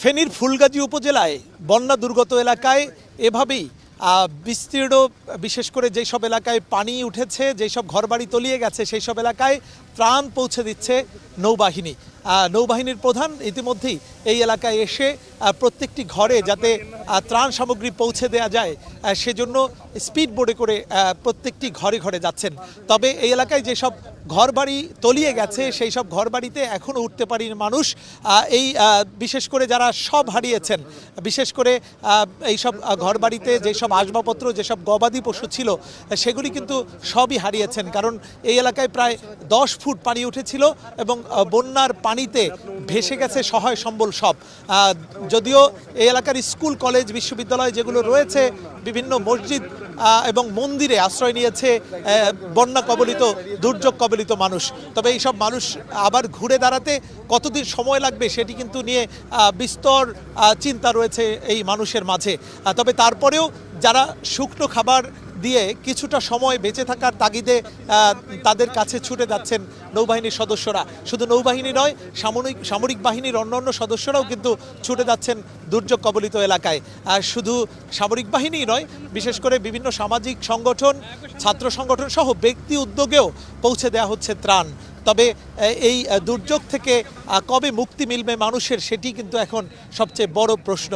ফেনীর ফুলগাজী উপজেলায় বন্যা দুর্গত এলাকায় এভাবেই বিস্তীর্ণ, বিশেষ করে যেই সব এলাকায় পানি উঠেছে যেই সব ঘরবাড়ি তলিয়ে গেছে সেই সব এলাকায় ত্রাণ পৌঁছে দিচ্ছে নৌবাহিনী। নৌবাহিনীর প্রধান ইতিমধ্যেই এই এলাকায় এসে প্রত্যেকটি ঘরে যাতে ত্রাণ সামগ্রী পৌঁছে দেওয়া যায় সেজন্য স্পিড বোর্ডে করে প্রত্যেকটি ঘরে ঘরে যাচ্ছেন। তবে এই এলাকায় যেসব ঘরবাড়ি তলিয়ে গেছে সেই সব ঘরবাড়িতে এখনও উঠতে পারেনি মানুষ। এই বিশেষ করে যারা সব হারিয়েছেন বিশেষ করে আহ, এই সব আহ, ঘরবাড়িতে যেসব আসবাবপত্র যেসব গবাদি পশু ছিল সেগুলি কিন্তু সবই হারিয়েছেন। কারণ এই এলাকায় প্রায় দশ ফুট পানি উঠেছিল এবং বন্যার পানিতে ভেসে গেছে সহায় সম্বল সব। যদিও এই এলাকার স্কুল, কলেজ, বিশ্ববিদ্যালয় যেগুলো রয়েছে, বিভিন্ন মসজিদ এবং মন্দিরে আশ্রয় নিয়েছে বন্যা কবলিত, দুর্যোগ কবলিত মানুষ। তবে এইসব মানুষ আবার ঘুরে দাঁড়াতে কতদিন সময় লাগবে সেটি কিন্তু নিয়ে বিস্তর চিন্তা রয়েছে এই মানুষের মাঝে। তবে তারপরেও যারা শুকনো খাবার দিয়ে কিছুটা সময় বেঁচে থাকার তাগিদে তাদের কাছে ছুটে যাচ্ছেন নৌবাহিনীর সদস্যরা। শুধু নৌবাহিনী নয় সামরিক সামরিক বাহিনীর অন্যান্য সদস্যরাও কিন্তু ছুটে যাচ্ছেন দুর্যোগ কবলিত এলাকায়। আর শুধু সামরিক বাহিনী নয়, বিশেষ করে বিভিন্ন সামাজিক সংগঠন, ছাত্র সংগঠন সহ ব্যক্তি উদ্যোগেও পৌঁছে দেওয়া হচ্ছে ত্রাণ। তবে এই, দুর্যোগ থেকে কবে মুক্তি মিলবে মানুষের, সেটি কিন্তু এখন সবচেয়ে বড় প্রশ্ন।